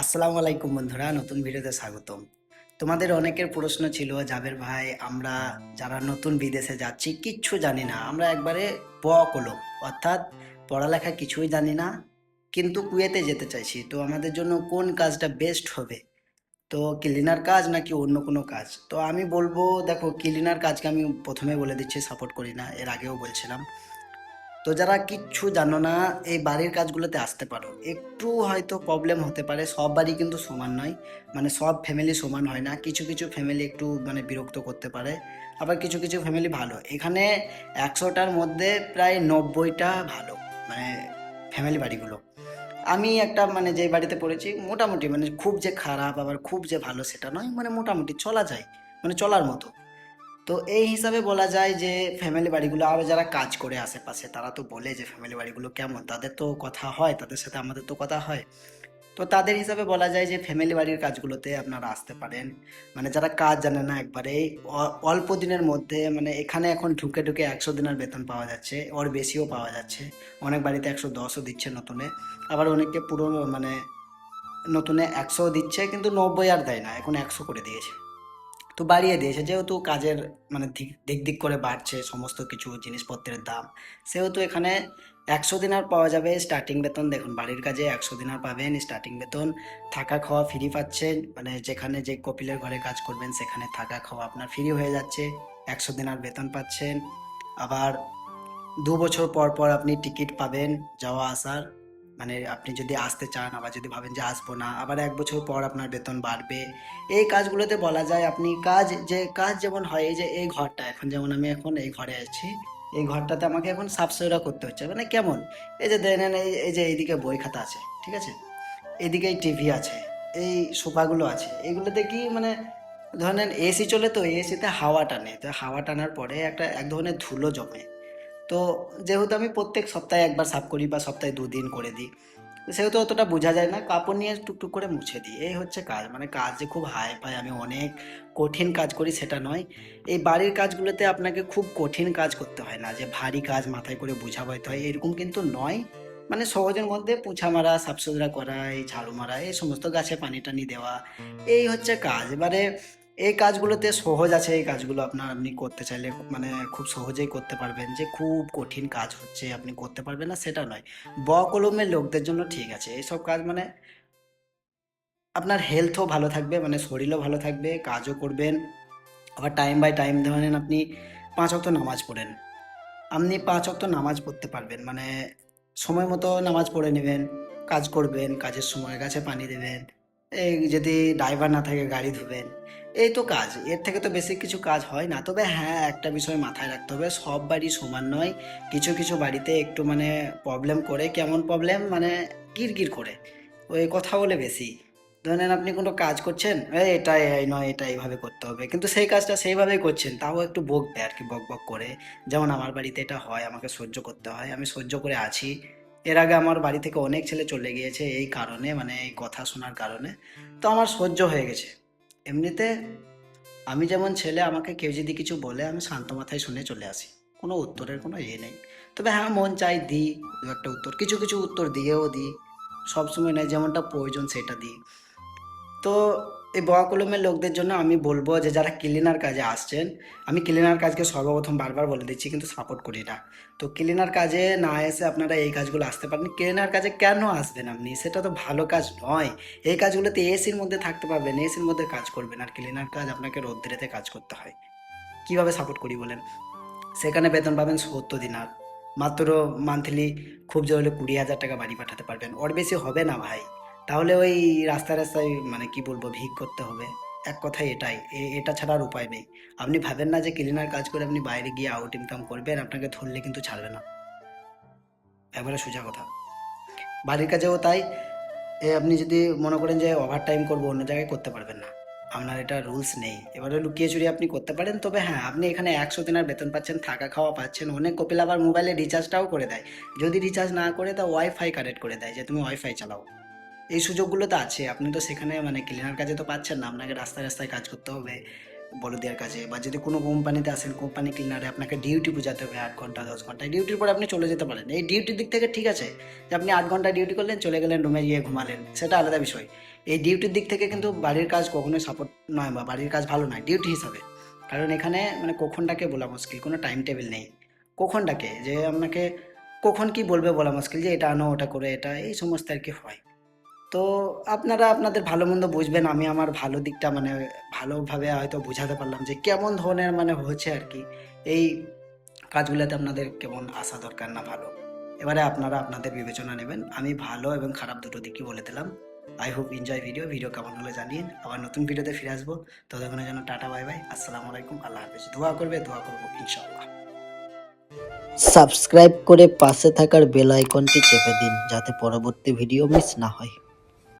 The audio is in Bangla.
আসসালামু আলাইকুম বন্ধুরা, নতুন ভিডিওতে স্বাগতম। তোমাদের অনেকের প্রশ্ন ছিল জাবের ভাই, আমরা যারা নতুন বিদেশে যাচ্ছি, কিচ্ছু জানি না। আমরা একবারে ব কলম। অর্থাৎ, পড়ালেখা কিছুই জানি না, কিন্তু কুয়েতে যেতে চাইছি। তো আমাদের জন্য কোন কাজটা বেস্ট হবে? তো ক্লিনার কাজ নাকি অন্য কোনো কাজ? তো আমি বলব, দেখো, ক্লিনার কাজকে আমি প্রথমে বলে দিচ্ছি, সাপোর্ট করি না। এর আগেও বলছিলাম। তো যারা কিচ্ছু জানো না, এই বাড়ির কাজগুলোতে আসতে পারো। একটু হয়তো প্রবলেম হতে পারে, সব বাড়ি কিন্তু সমান নয়। মানে সব ফ্যামিলি সমান হয় না। কিছু কিছু ফ্যামিলি একটু মানে বিরক্ত করতে পারে, আবার কিছু কিছু ফ্যামিলি ভালো। এখানে একশোটার মধ্যে প্রায় নব্বইটা ভালো মানে ফ্যামিলি বাড়িগুলো। আমি একটা মানে যে বাড়িতে পড়েছি, মোটামুটি মানে খুব যে খারাপ, আবার খুব যে ভালো সেটা নয় মানে মোটামুটি চলা যায় মানে চলার মতো। তো এই হিসাবে বলা যায় যে ফ্যামিলি বাড়িগুলো আর যারা কাজ করে আশেপাশে, তারা তো বলে যে ফ্যামিলি বাড়িগুলো কেমন, তাদের তো কথা হয়, তাদের সাথে আমাদের তো কথা হয়। তো তাদের হিসাবে বলা যায় যে ফ্যামিলি বাড়ির কাজগুলোতে আপনারা আসতে পারেন। মানে যারা কাজ জানে না একবারে অল্প দিনের মধ্যে মানে এখানে এখন ঢুকে ঢুকে একশো দিনের বেতন পাওয়া যাচ্ছে, ওর বেশিও পাওয়া যাচ্ছে। অনেক বাড়িতে একশো দশও দিচ্ছে নতুনে, আবার অনেককে পুরো মানে নতুনে একশো দিচ্ছে, কিন্তু নব্বই আর দেয় না, এখন একশো করে দিয়েছে। তো বাড়িয়ে দিয়েছে যেহেতু কাজের মানে দিক দিক করে বাড়ছে সমস্ত কিছু, জিনিসপত্রের দাম। সেহেতু এখানে একশো দিনার পাওয়া যাবে স্টার্টিং বেতন। দেখুন, বাড়ির কাজে একশো দিনার পাবেন স্টার্টিং বেতন। থাকা খাওয়া ফ্রি পাচ্ছেন মানে যেখানে যে কপিলের ঘরে কাজ করবেন, সেখানে থাকা খাওয়া আপনার ফ্রি হয়ে যাচ্ছে। একশো দিনার বেতন পাচ্ছেন। আবার দু বছর পর পর আপনি টিকিট পাবেন যাওয়া আসার। মানে আপনি যদি আসতে চান, আবার যদি ভাবেন যে আসব না, আবার এক বছর পর আপনার বেতন বাড়বে, এই কাজগুলোতে বলা যায় আপনি কাজ, যে কাজ যেমন হয়, এই যে এই ঘরটা, এখন যেমন আমি এখন এই ঘরে আছি, এই ঘরটাতে আমাকে এখন সাফসুতরা করতে হচ্ছে মানে কেমন? এই যে দেখেন, এই যে এইদিকে বই খাতা আছে, ঠিক আছে? এইদিকে টিভি আছে, এই সোফাগুলো আছে, এগুলোতে কি মানে ধরেন এসি চলে তো এসিতে হাওয়া টানে, তো হাওয়া টানার পরে একটা এক ধরনের ধুলো জমে তো যেহেতু আমি প্রত্যেক সপ্তাহে একবার সাফ করি বা সপ্তাহে দুদিন করে দিই, সেহেতু অতটা বোঝা যায় না, কাপড় নিয়ে টুকটুক করে মুছে দিই। এই হচ্ছে কাজ মানে কাজ যে খুব হাই পাই, আমি অনেক কঠিন কাজ করি সেটা নয়। এই বাড়ির কাজগুলোতে আপনাকে খুব কঠিন কাজ করতে হয় না, যে ভারী কাজ মাথায় করে বোঝা বইতে হয় এরকম কিন্তু নয়। মানে সহজের মধ্যে পুছা মারা, সাফসুতরা করা, এই ঝাড়ু মারা, এই সমস্ত গাছে পানি টানি দেওয়া, এই হচ্ছে কাজ। এবারে এই কাজগুলোতে সহজ আছে, এই কাজগুলো আপনার আপনি করতে চাইলে মানে খুব সহজেই করতে পারবেন যে খুব কঠিন কাজ হচ্ছে, আপনি করতে পারবেন না, সেটা নয়। ব কলমের লোকদের জন্য ঠিক আছে। এইসব কাজ মানে আপনার হেলথও ভালো থাকবে মানে শরীরও ভালো থাকবে, কাজও করবেন। আবার টাইম বাই টাইম ধরেন আপনি পাঁচ অক্ত নামাজ পড়েন। আপনি পাঁচ অক্ত নামাজ পড়তে পারবেন মানে সময় মতো নামাজ পড়ে নেবেন, কাজ করবেন, কাজের সময় গাছে পানি দেবেন। যদি ড্রাইভার না থাকে, গাড়ি ধুবেন। এই তো কাজ, এর থেকে তো বেশি কিছু কাজ হয় না। তবে হ্যাঁ একটা বিষয় মাথায় রাখতে হবে, সব বাড়ি সমান নয়। কিছু কিছু বাড়িতে একটু মানে প্রবলেম করে, কেমন প্রবলেম মানে কিরকির করে। ওই কথা বলে বেশি। ধরেন আপনি কোনো কাজ করছেন এটা, এই নয়, এটা এইভাবে করতে হবে। কিন্তু সেই কাজটা সেইভাবেই করছেন, তাও একটু বকবে আর কি, বক বক করে। যেমন আমার বাড়িতে এটা হয়, আমাকে সহ্য করতে হয়, আমি সহ্য করে আছি। এর আগে আমার বাড়ি থেকে অনেক ছেলে চলে গিয়েছে এই কারণে মানে এই কথা শোনার কারণে। তো আমার সহ্য হয়ে গেছে। এমনিতে আমি যেমন ছেলে, আমাকে কেউ যদি কিছু বলে, আমি শান্ত মাথায় শুনে চলে আসি। কোনো উত্তরের কোনো ইয়ে নেই। তবে হ্যাঁ মন চাই দিই দু একটা উত্তর। কিছু কিছু উত্তর দিয়েও দিই। সবসময় নয়, যেমনটা প্রয়োজন সেটা দিই। তো এই বয়া লোকদের জন্য আমি বলব যে, যারা ক্লিনার কাজে আসছেন, আমি ক্লিনার কাজকে সর্বপ্রথম বারবার বলে দিচ্ছি, কিন্তু সাপোর্ট করি না। তো ক্লিনার কাজে না এসে আপনারা এই কাজগুলো আসতে পারেন ক্লিনার কাজে কেন আসবেন আপনি? সেটা তো ভালো কাজ নয়। এই কাজগুলোতে এসির মধ্যে থাকতে পারবেন এসির মধ্যে কাজ করবেন, আর ক্লিনার কাজ আপনাকে রোদ্রেতে কাজ করতে হয়। কীভাবে সাপোর্ট করি বলেন? সেখানে বেতন পাবেন সত্তর দিনার। মাত্র মান্থলি খুব জোর হলে কুড়ি হাজার টাকা বাড়ি পাঠাতে পারবেন। ওর বেশি হবে না ভাই। তাহলে ওই রাস্তায় রাস্তায় মানে কি বলব, ভিক করতে হবে। এক কথাই এটাই। এটা ছাড়া আর উপায় নেই। আপনি ভাবেন না যে ক্লিনার কাজ করে আপনি বাইরে গিয়ে আউট ইনকাম করবেন, আপনাকে ধরলে কিন্তু ছাড়বে না। একবারে সোজা কথা। বাড়ির কাজেও তাই। এ, আপনি যদি মনে করেন যে ওভার টাইম করব, অন্য জায়গায় করতে পারবেন না। আপনার এটা রুলস নেই। এবারে লুকিয়ে চুরি আপনি করতে পারেন, তবে হ্যাঁ আপনি এখানে একশো দিনের বেতন পাচ্ছেন, থাকা খাওয়া পাচ্ছেন। অনেক কপিল আবার মোবাইলে রিচার্জটাও করে দেয়। যদি রিচার্জ না করে, তা ওয়াইফাই কানেক্ট করে দেয় যে তুমি ওয়াইফাই চালাও। এই সুযোগগুলো তো আছে। আপনি তো সেখানে মানে ক্লিনার কাজে তো পাচ্ছেন না। আপনাকে রাস্তায় রাস্তায় কাজ করতে হবে বলদিয়ার কাজে বা যদি কোনো কোম্পানিতে আসেন, কোম্পানি ক্লিনারে আপনাকে ডিউটি বোঝাতে হবে আট ঘণ্টা, দশ ঘণ্টা। ডিউটির পরে আপনি চলে যেতে পারেন। এই ডিউটির দিক থেকে ঠিক আছে যে আপনি আট ঘণ্টা ডিউটি করলেন, চলে গেলেন রুমে গিয়ে ঘুমালেন। সেটা আলাদা বিষয়। এই ডিউটির দিক থেকে কিন্তু বাড়ির কাজ কখনোই সাপোর্ট নয় বা বাড়ির কাজ ভালো নয় ডিউটি হিসাবে। কারণ এখানে মানে কখনটাকে বলা মুশকিল, কোনো টাইম টেবিল নেই। কখনটাকে? যে আপনাকে কখন কি বলবে বলা মুশকিল যে এটা আনো, ওটা করে, এটা এই সমস্ত আর কি হয়। তো আপনারা আপনাদের ভালো মন্দ বুঝবেন, আমি আমার ভালো দিকটা মানে ভালোভাবে হয়তো বোঝাতে পারলাম যে কেমন ধরনের মানে হচ্ছে আর কি। এই কাজগুলোতে আপনাদের কেমন আসা দরকার না ভালো। এবারে আপনারা আপনাদের বিবেচনা নেবেন, আমি ভালো এবং খারাপ দুটো দিকই বলে দিলাম। I hope enjoy video video কেমন হলে জানিয়ে আবার নতুন ভিডিওতে ফিরে আসব। ততক্ষণের জন্য টাটা বাই বাই আসসালামু আলাইকুম, আল্লাহ হাফিজ। দোয়া করবে, দোয়া করব ইনশাআল্লাহ। সাবস্ক্রাইব করে পাশে থাকার বেল আইকনটি চেপে দিন, যাতে পরবর্তী ভিডিও মিস না হয়।